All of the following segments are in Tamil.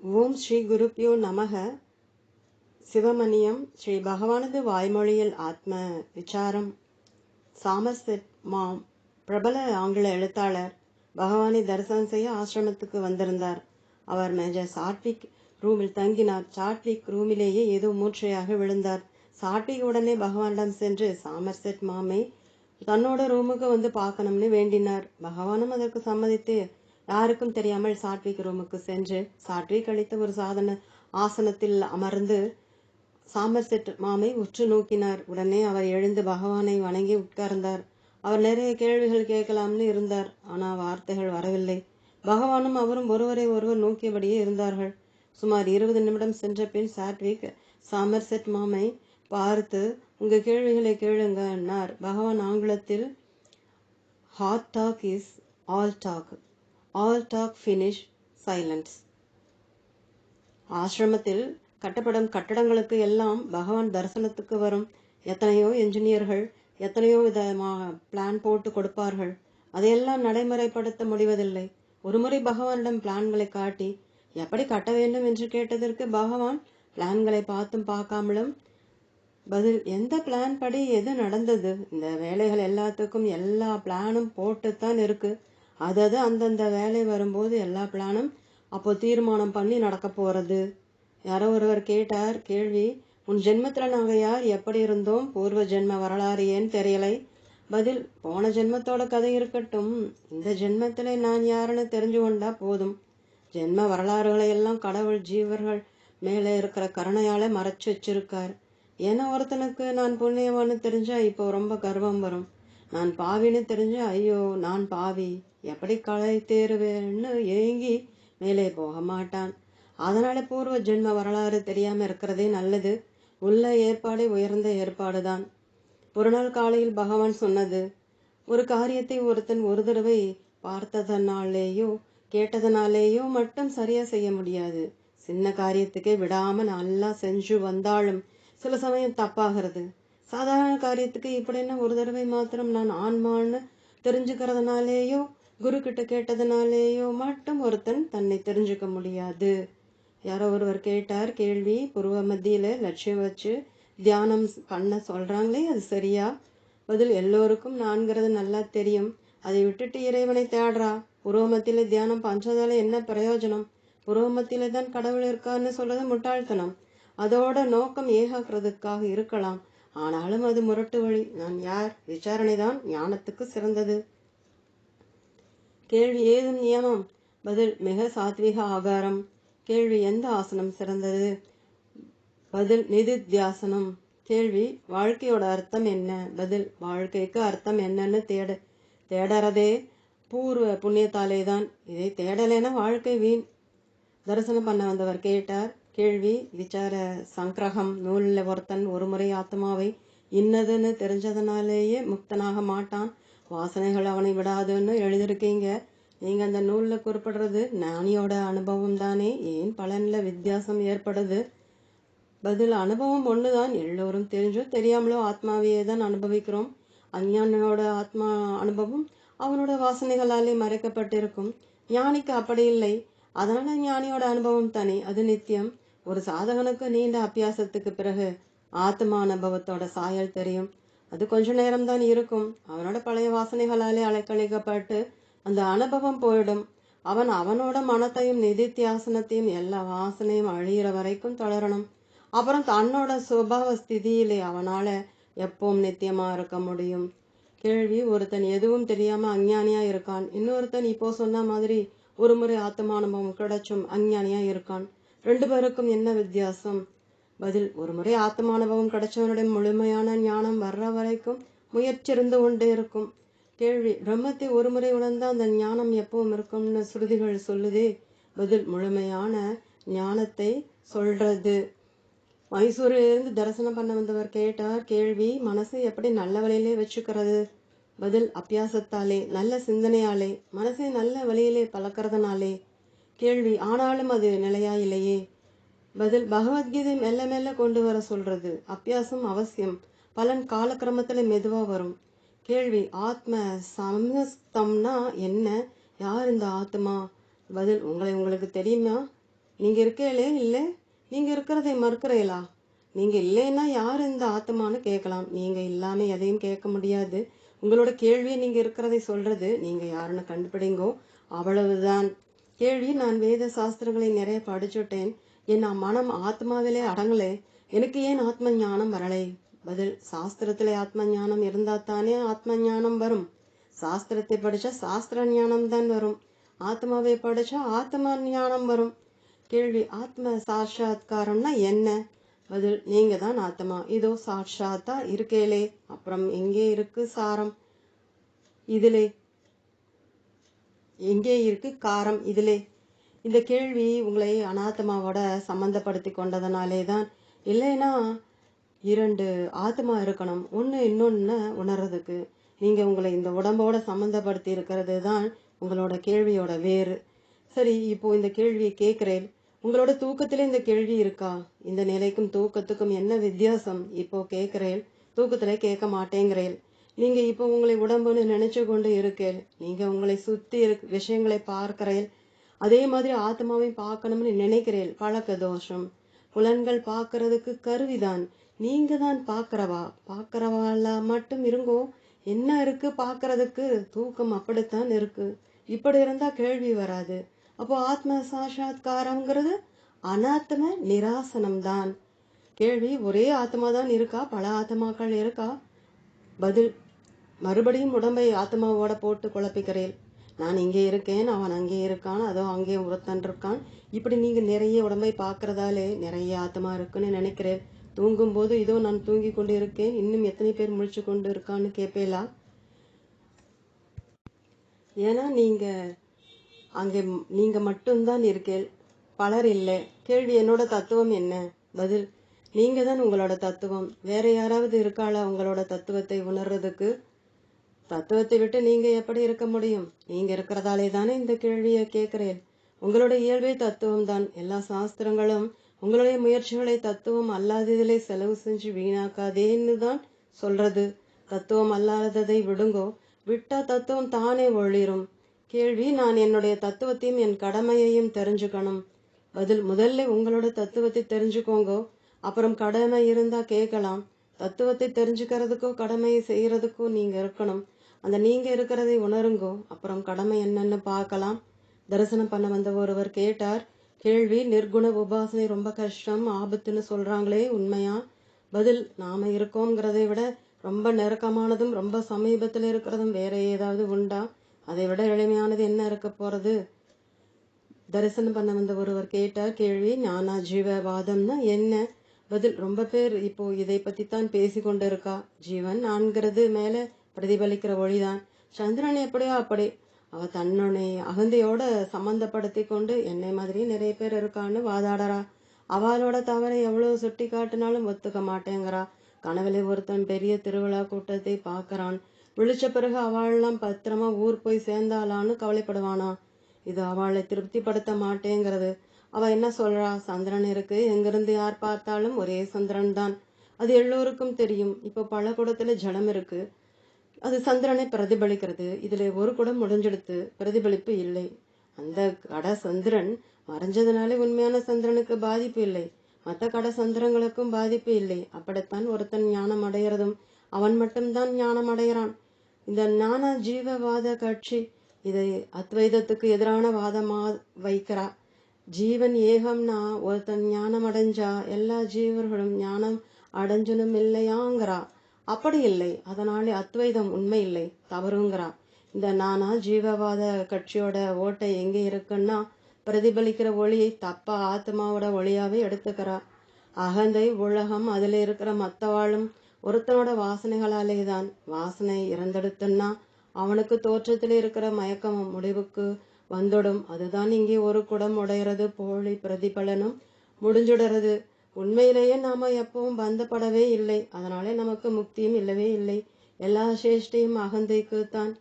ஓம் ஸ்ரீ குருப்பியோ நமக. சிவமணியம் ஸ்ரீ பகவானது வாய்மொழியில் ஆத்ம விசாரம். சாமர்செட் மாம் பிரபல ஆங்கில எழுத்தாளர் பகவானை தரிசனம் செய்ய ஆசிரமத்துக்கு வந்திருந்தார். அவர் மேஜர் சாட்விக் ரூமில் தங்கினார். சாட்விக் ரூமிலேயே ஏதோ மூர்ச்சையாக விழுந்தார். சாட்விக் உடனே பகவானிடம் சென்று சாமர்செட் மாமை தன்னோட ரூமுக்கு வந்து பார்க்கணும்னு வேண்டினார். பகவானும் அதற்கு சம்மதித்து யாருக்கும் தெரியாமல் சாட்விக் ரூமுக்கு சென்று சாட்விக் அளித்த ஒரு சாதன ஆசனத்தில் அமர்ந்து சாமர்செட் மாமை உற்று நோக்கினார். உடனே அவர் எழுந்து பகவானை வணங்கி உட்கார்ந்தார். அவர் நிறைய கேள்விகள் கேட்கலாம்னு இருந்தார் ஆனால் வார்த்தைகள் வரவில்லை. பகவானும் அவரும் ஒருவரை ஒருவர் நோக்கியபடியே இருந்தார்கள். சுமார் இருபது நிமிடம் சென்ற பின் சாட்விக் சாமர்செட் மாமை பார்த்து உங்கள் கேள்விகளை கேளுங்க என்னார் பகவான் ஆங்கிலத்தில் hot talk is all talk all talk finish silence ஆசிரமத்தில் கட்டப்படும் கட்டடங்களுக்கு எல்லாம் பகவான் தரிசனத்துக்கு வரும். எத்தனையோ என்ஜினியர்கள் எத்தனையோ விதமாக பிளான் போட்டு கொடுப்பார்கள். அதையெல்லாம் நடைமுறைப்படுத்த முடிவதில்லை. ஒருமுறை பகவானிடம் பிளான்களை காட்டி எப்படி கட்ட வேண்டும்? என்று கேட்டதற்கு பகவான் பிளான்களை பார்த்தும் பார்க்காமலும் பதில் எந்த பிளான் படி எது நடந்தது? இந்த வேலைகள் எல்லாத்துக்கும் எல்லா பிளானும் போட்டுத்தான் இருக்கு. அதது அந்தந்த வேலை வரும்போது எல்லா பிளானும் அப்போ தீர்மானம் பண்ணி நடக்க போகிறது யாரோ ஒருவர் கேட்டார் கேள்வி உன் ஜென்மத்தில் நாங்கள் யார்? எப்படி இருந்தோம்? பூர்வ ஜென்ம வரலாறு ஏன் தெரியலை? பதில் போன ஜென்மத்தோட கதை இருக்கட்டும். இந்த ஜென்மத்தில் நான் யாருன்னு தெரிஞ்சு கொண்டா போதும். ஜென்ம வரலாறுகளை எல்லாம் கடவுள் ஜீவர்கள் மேலே இருக்கிற கருணையால் மறைச்சு வச்சிருக்கார். ஏன்னா ஒருத்தனுக்கு நான் புண்ணியவான்னு தெரிஞ்சால் இப்போ ரொம்ப கர்வம் வரும். நான் பாவின்னு தெரிஞ்சால் ஐயோ நான் பாவி. எப்படி களை தேர்வேன்னு ஏங்கி மேலே போக மாட்டான் அதனால பூர்வ ஜென்ம வரலாறு தெரியாம இருக்கிறதே நல்லது. உள்ள ஏற்பாடே உயர்ந்த ஏற்பாடுதான். ஒரு நாள் காலையில் பகவான் சொன்னது ஒரு காரியத்தை ஒருத்தன் ஒரு தடவை பார்த்ததனாலேயோ கேட்டதனாலேயோ மட்டும் சரியா செய்ய முடியாது. சின்ன காரியத்துக்கே விடாம நல்லா செஞ்சு வந்தாலும் சில சமயம் தப்பாகிறது. சாதாரண காரியத்துக்கு இப்படின்னா ஒரு தடவை மாத்திரம் நான் ஆன்மான்னு தெரிஞ்சுக்கிறதுனாலேயோ குரு கிட்ட கேட்டதுனாலேயோ மட்டும் ஒருத்தன் தன்னை தெரிஞ்சுக்க முடியாது. யாரோ ஒருவர் கேட்டார் கேள்வி புருவ மத்தியில் லட்சியம் வச்சு தியானம் பண்ண சொல்கிறாங்களே அது சரியா? பதில் எல்லோருக்கும் நான்கிறது நல்லா தெரியும். அதை விட்டுட்டு இறைவனை தேடுறா. புருவ மத்தியில் தியானம் பஞ்சதால என்ன பிரயோஜனம்? புருவ மத்தியில் தான் கடவுள் இருக்கான்னு சொல்கிறது முட்டாள்தனம். அதோட நோக்கம் ஏகாக்கிறதுக்காக இருக்கலாம். ஆனாலும் அது முரட்டு வழி. நான் யார்? விசாரணை தான் ஞானத்துக்கு சிறந்தது. கேள்வி ஏதும் நியமம்? பதில் மிக சாத்விக ஆகாரம். கேள்வி எந்த ஆசனம் சிறந்தது? பதில் நிதித்தியாசனம் கேள்வி வாழ்க்கையோட அர்த்தம் என்ன? பதில் வாழ்க்கைக்கு அர்த்தம் என்னன்னு தேட தேடறதே பூர்வ புண்ணியத்தாலே தான் இதை தேடலைன்னா வாழ்க்கை வீண். தரிசனம் பண்ண வந்தவர் கேட்டார் கேள்வி விசார சங்கிரகம் நூலில் ஒருத்தன் ஒரு முறை ஆத்மாவை இன்னதுன்னு தெரிஞ்சதுனாலேயே முக்தனாக மாட்டான். வாசனைகள் அவனை விடாதுன்னு எழுதியிருக்கீங்க. நீங்க அந்த நூலில் குறிப்பிடுறது ஞானியோட அனுபவம் தானே. ஏன் பலனில் வித்தியாசம் ஏற்படுது? பதில் அனுபவம் ஒண்ணுதான். எல்லோரும் தெரிஞ்சோ தெரியாமலோ ஆத்மாவையே தான் அனுபவிக்கிறோம். அஞ்ஞானியோட ஆத்மா அனுபவம் அவனோட வாசனைகளாலே மறைக்கப்பட்டிருக்கும். ஞானிக்கு அப்படி இல்லை. அதனால ஞானியோட அனுபவம் தனி. அது நித்தியம். ஒரு சாதகனுக்கு நீண்ட அபியாசத்துக்கு பிறகு ஆத்மா அனுபவத்தோட சாயல் தெரியும். அது கொஞ்ச நேரம்தான் இருக்கும். அவனோட பழைய வாசனைகளாலே அலைக்கழிக்கப்பட்டு அந்த அனுபவம் போயிடும். அவன் அவனோட மனத்தையும் நிதித்தியாசனத்தையும் எல்லா வாசனையும் அழியிற வரைக்கும் தொடரணும். அப்புறம் தன்னோட சுபாவ ஸ்திதியிலே அவனால எப்பவும் நித்தியமா இருக்க முடியும். கேள்வி ஒருத்தன் எதுவும் தெரியாம அஞ்ஞானியா இருக்கான். இன்னொருத்தன் இப்போ சொன்ன மாதிரி ஒரு முறை ஆத்மானுபவம் கிடைச்சும் அஞ்ஞானியா இருக்கான். ரெண்டு பேருக்கும் என்ன வித்தியாசம்? பதில் ஒரு முறை ஆத்மானுபவம் கிடைச்சவனுடைய முழுமையான ஞானம் வர்ற வரைக்கும் முயற்சி இருந்து கொண்டே இருக்கும். கேள்வி பிரம்மத்தை ஒரு முறை உணர்ந்தால் அந்த ஞானம் எப்பவும் இருக்கும்னு ஸ்ருதிகள் சொல்லுதே? பதில் முழுமையான ஞானத்தை சொல்றது. மைசூரிலிருந்து தரிசனம் பண்ண வந்தவர் கேட்டார் கேள்வி மனசை எப்படி நல்ல வழியிலே வச்சுக்கிறது? பதில் அபியாசத்தாலே நல்ல சிந்தனையாலே மனசை நல்ல வழியிலே பழக்கிறதுனாலே. கேள்வி ஆனாலும் அது நிலையா இல்லையே? பதில் பகவத்கீதை மெல்ல மெல்ல கொண்டு வர சொல்றது. அபியாசம் அவசியம். பலன் காலக்கிரமத்தில் மெதுவாக வரும். கேள்வி ஆத்ம சமஸ்தம்னா என்ன? யார் இந்த ஆத்மா? பதில் உங்களை உங்களுக்கு தெரியுமா? நீங்கள் இருக்கீங்களே இல்லை? நீங்கள் இருக்கிறதை மறுக்கிறீங்களா? நீங்கள் இல்லைன்னா யார் இந்த ஆத்மான்னு கேட்கலாம். நீங்கள் இல்லாமல் எதையும் கேட்க முடியாது. உங்களோட கேள்வியை நீங்கள் இருக்கிறதை சொல்கிறது நீங்கள் யாருன்னு கண்டுபிடிங்கோ. அவ்வளவுதான். கேள்வி நான் வேத சாஸ்திரங்களை நிறைய படிச்சுட்டேன். என் மனம் ஆத்மாவிலே அடங்கலே எனக்கு ஏன் ஆத்ம ஞானம் வரலை? பதில் சாஸ்திரத்திலே ஆத்ம ஞானம் இருந்தா தானே ஆத்ம ஞானம் வரும். சாஸ்திரத்தை படிச்சா சாஸ்திர ஞானம் தான் வரும். ஆத்மாவை படிச்சா ஆத்ம ஞானம் வரும். கேள்வி ஆத்ம சாட்சாத்காரம்னா என்ன? பதில் நீங்க தான் ஆத்மா. இதோ சாட்சாத்தா இருக்கேலே அப்புறம் எங்கே இருக்கு சாரம்? இதிலே. எங்கே இருக்கு காரம்? இதிலே. இந்த கேள்வி உங்களை அனாத்மாவோட சம்மந்தப்படுத்தி கொண்டதனாலே தான் இல்லைன்னா இரண்டு ஆத்மா இருக்கணும். ஒன்று இன்னொன்று உணர்றதுக்கு. நீங்கள் உங்களை இந்த உடம்போட சம்மந்தப்படுத்தி இருக்கிறது தான் உங்களோட கேள்வியோட வேறு. சரி இப்போ இந்த கேள்வியை கேட்குறேன். உங்களோட தூக்கத்திலே இந்த கேள்வி இருக்கா? இந்த நிலைக்கும் தூக்கத்துக்கும் என்ன வித்தியாசம்? இப்போ கேட்குறேன். தூக்கத்தில் கேட்க மாட்டேங்கிறேன். நீங்க இப்போ உங்களை உடம்புன்னு நினைச்சு கொண்டு இருக்கேன். நீங்க உங்களை சுத்தி இரு விஷயங்களை பார்க்கிறேன். அதே மாதிரி ஆத்மாவை பார்க்கணும்னு நினைக்கிறேன். பழக்க தோஷம் புலன்கள் பார்க்கறதுக்கு கருவிதான். நீங்க தான் பார்க்கறவா? பார்க்கறவாளா மட்டும் இருங்கோ. என்ன இருக்கு பார்க்கறதுக்கு? தூக்கம் அப்படித்தான் இருக்கு. இப்படி இருந்தா கேள்வி வராது. அப்போ ஆத்ம சாட்சா்காரங்கிறது அனாத்ம நிராசனம் தான் கேள்வி ஒரே ஆத்மா தான் இருக்கா? பல ஆத்மாக்கள் இருக்கா? பதில் மறுபடியும் உடம்பை ஆத்மாவோட போட்டு குழப்பிக்கிறேன். நான் இங்கே இருக்கேன் அவன் அங்கே இருக்கான் அதோ அங்கே ஒருத்தன் இருக்கான். இப்படி நீங்கள் நிறைய உடம்பை பார்க்கறதாலே நிறைய ஆத்மா இருக்குன்னு நினைக்கிறேன். தூங்கும்போது இதோ நான் தூங்கி கொண்டு இருக்கேன் இன்னும் எத்தனை பேர் முழிச்சு கொண்டு இருக்கான்னு கேட்பேலா ஏன்னா நீங்கள் அங்கே நீங்கள் மட்டும்தான் இருக்கேள் பலர் இல்லை. கேள்வி என்னோட தத்துவம் என்ன? பதில் நீங்கள் தான் உங்களோட தத்துவம். வேற யாராவது இருக்காளா உங்களோட தத்துவத்தை உணர்றதுக்கு? தத்துவத்தை விட்டு நீங்க எப்படி இருக்க முடியும்? நீங்க இருக்கிறதாலே தானே இந்த கேள்வியை கேட்கிறேன். உங்களோட இயல்பே தத்துவம் தான். எல்லா சாஸ்திரங்களும் உங்களுடைய முயற்சிகளை தத்துவம் அல்லாததிலே செலவு செஞ்சு வீணாக்காதேன்னு தான் சொல்றது. தத்துவம் அல்லாததை விடுங்கோ. விட்டா தத்துவம் தானே ஒளிரும். கேள்வி நான் என்னுடைய தத்துவத்தையும் என் கடமையையும் தெரிஞ்சுக்கணும். பதில் முதல்ல உங்களோட தத்துவத்தை தெரிஞ்சுக்கோங்க. அப்புறம் கடமை இருந்தா கேட்கலாம். தத்துவத்தை தெரிஞ்சுக்கிறதுக்கோ கடமையை செய்யறதுக்கோ நீங்க இருக்கணும். அந்த நீங்க இருக்கிறதை உணருங்கோ. அப்புறம் கடமை என்னன்னு பார்க்கலாம். தரிசனம் பண்ண வந்த ஒருவர் கேட்டார் கேள்வி நிர்குண உபாசனை ரொம்ப கஷ்டம் ஆபத்துன்னு சொல்றாங்களே உண்மையா? பதில் நாம இருக்கோங்கிறதை விட ரொம்ப நெருக்கமானதும் ரொம்ப சமீபத்தில் இருக்கிறதும் வேற ஏதாவது உண்டா? அதை விட எளிமையானது என்ன இருக்க போறது? தரிசனம் பண்ண வந்த ஒருவர் கேட்டார் கேள்வி ஞானா ஜீவவாதம்னா என்ன? பதில் ரொம்ப பேர் இப்போ இதை பத்தி தான் பேசி கொண்டு இருக்கா ஜீவன் நான்கிறது மேலே பிரதிபலிக்கிற ஒளிதான். சந்திரன் எப்படியோ அப்படி. அவ தன்னுடைய அகந்தையோட சம்பந்தப்படுத்தி கொண்டு என்னை மாதிரி நிறைய பேர் இருக்கான்னு வாதாடறா. அவளோட தவறை எவ்வளவு சுட்டி காட்டினாலும் ஒத்துக்க மாட்டேங்கிறா. கனவுல ஒருத்தன் பெரிய திருவிழா கூட்டத்தை பார்க்கறான். விழிச்ச பிறகு அவள்லாம் பத்திரமா ஊர் போய் சேர்ந்தாளான்னு கவலைப்படுவானா? இது அவளை திருப்திப்படுத்த மாட்டேங்கிறது. அவ என்ன சொல்றா? சந்திரன் இருக்கு. எங்கிருந்து யார் பார்த்தாலும் ஒரே சந்திரன் தான் அது எல்லோருக்கும் தெரியும். இப்போ பழக்கூடத்துல குடத்துல ஜலம் இருக்கு. அது சந்திரனை பிரதிபலிக்கிறது. இதில் ஒரு குடம் முடிஞ்செடுத்து பிரதிபலிப்பு இல்லை. அந்த கட சந்திரன் மறைஞ்சதுனாலே உண்மையான சந்திரனுக்கு பாதிப்பு இல்லை. மற்ற கட சந்திரங்களுக்கும் பாதிப்பு இல்லை. அப்படித்தான் ஒருத்தன் ஞானம் அடைகிறதும் அவன் மட்டும்தான் ஞானம் அடைகிறான். இந்த ஞான ஜீவவாத கட்சி இதை அத்வைதத்துக்கு எதிரான வாதமா வைக்கிறா. ஜீவன் ஏகம்னா ஒருத்தன் ஞானம் அடைஞ்சா எல்லா ஜீவர்களும் ஞானம் அடைஞ்சனும் இல்லையாங்கிறா அப்படி இல்லை. அதனாலே அத்வைதம் உண்மை இல்லை. தவறுங்கிறா இந்த நானா ஜீவவாத கட்சியோட ஓட்டை எங்கே இருக்குன்னா பிரதிபலிக்கிற ஒளியை தப்பா ஆத்மாவோட ஒளியாவே எடுத்துக்கிறா அகந்தை உலகம் அதில் இருக்கிற மத்தவாளும் ஒருத்தனோட வாசனைகளாலே தான் வாசனை இறந்தெடுத்துன்னா அவனுக்கு தோற்றத்தில் இருக்கிற மயக்கமும் முடிவுக்கு வந்துடும். அதுதான் இங்கே ஒரு குடம் உடையிறது போலி பிரதிபலனும் முடிஞ்சுடுறது. உண்மையிலேயே நாம எப்பவும் பந்தப்படவே இல்லை. அதனாலே நமக்கு முக்தியும் இல்லவே இல்லை. எல்லா சேஷ்டையும் அகந்தைக்கு தான்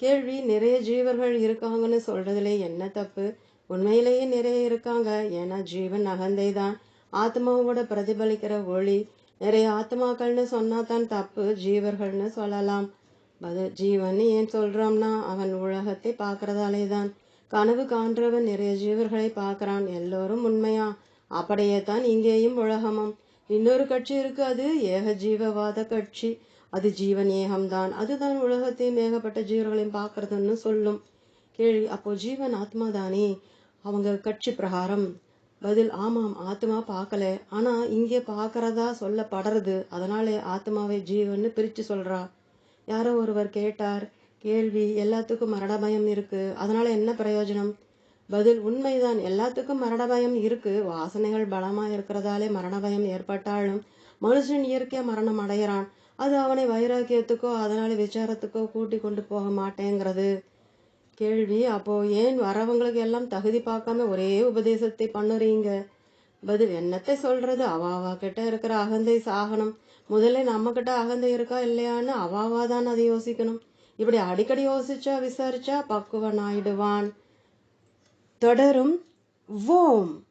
கேள்வி நிறைய ஜீவர்கள் இருக்காங்கன்னு சொல்றதுல என்ன தப்பு? உண்மையிலேயே நிறைய இருக்காங்க. ஏன்னா ஜீவன் அகந்தை தான் ஆத்மாவோட பிரதிபலிக்கிற ஒளி. நிறைய ஆத்மாக்கள்னு சொன்னா தான் தப்பு. ஜீவர்கள்னு சொல்லலாம். பதில் ஜீவன் ஏன் சொல்றோம்னா அவன் உலகத்தை பார்க்கறதாலே தான் கனவு காண்றவன் நிறைய ஜீவர்களை பார்க்கறான். எல்லோரும் உண்மையா? அப்படியே தான் இங்கேயும் உலகமும். இன்னொரு கட்சி இருக்கு அது ஏக ஜீவவாத கட்சி. அது ஜீவன் ஏகம்தான். அதுதான் உலகத்தையும் ஏகப்பட்ட ஜீவர்களையும் பார்க்கறதுன்னு சொல்லும். கேள்வி அப்போ ஜீவன் ஆத்மா தானே அவங்க கட்சி பிரகாரம். பதில் ஆமாம் ஆத்மா பார்க்கல. ஆனா இங்கே பார்க்கறதா சொல்லப்படுறது. அதனாலே ஆத்மாவை ஜீவன்னு பிரிச்சு சொல்றா. யாரோ ஒருவர் கேட்டார் கேள்வி எல்லாத்துக்கும் மரண பயம் இருக்கு. அதனால என்ன பிரயோஜனம்? பதில் உண்மைதான். எல்லாத்துக்கும் மரண பயம் இருக்கு. வாசனைகள் பலமா இருக்கிறதாலே மரண பயம் ஏற்பட்டாலும் மனுஷன் இயற்கையா மரணம் அடைகிறான். அது அவனை வைராக்கியத்துக்கோ அதனால விசாரத்துக்கோ கூட்டி கொண்டு போக மாட்டேங்கிறது. கேள்வி. அப்போ ஏன் வரவங்களுக்கு எல்லாம் தகுதி பார்க்காம ஒரே உபதேசத்தை பண்ணுறீங்க? பதில் என்னத்தை சொல்றது? அவாவா கிட்ட இருக்கிற அகந்தை சாகனம். முதல்ல நம்ம கிட்ட அகந்தை இருக்கா இல்லையான்னு அவாவா தான் அதை யோசிக்கணும். இப்படி அடிக்கடி யோசிச்சா விசாரிச்சா பக்குவன் ஆயிடுவான் தொடரும். ஓம்.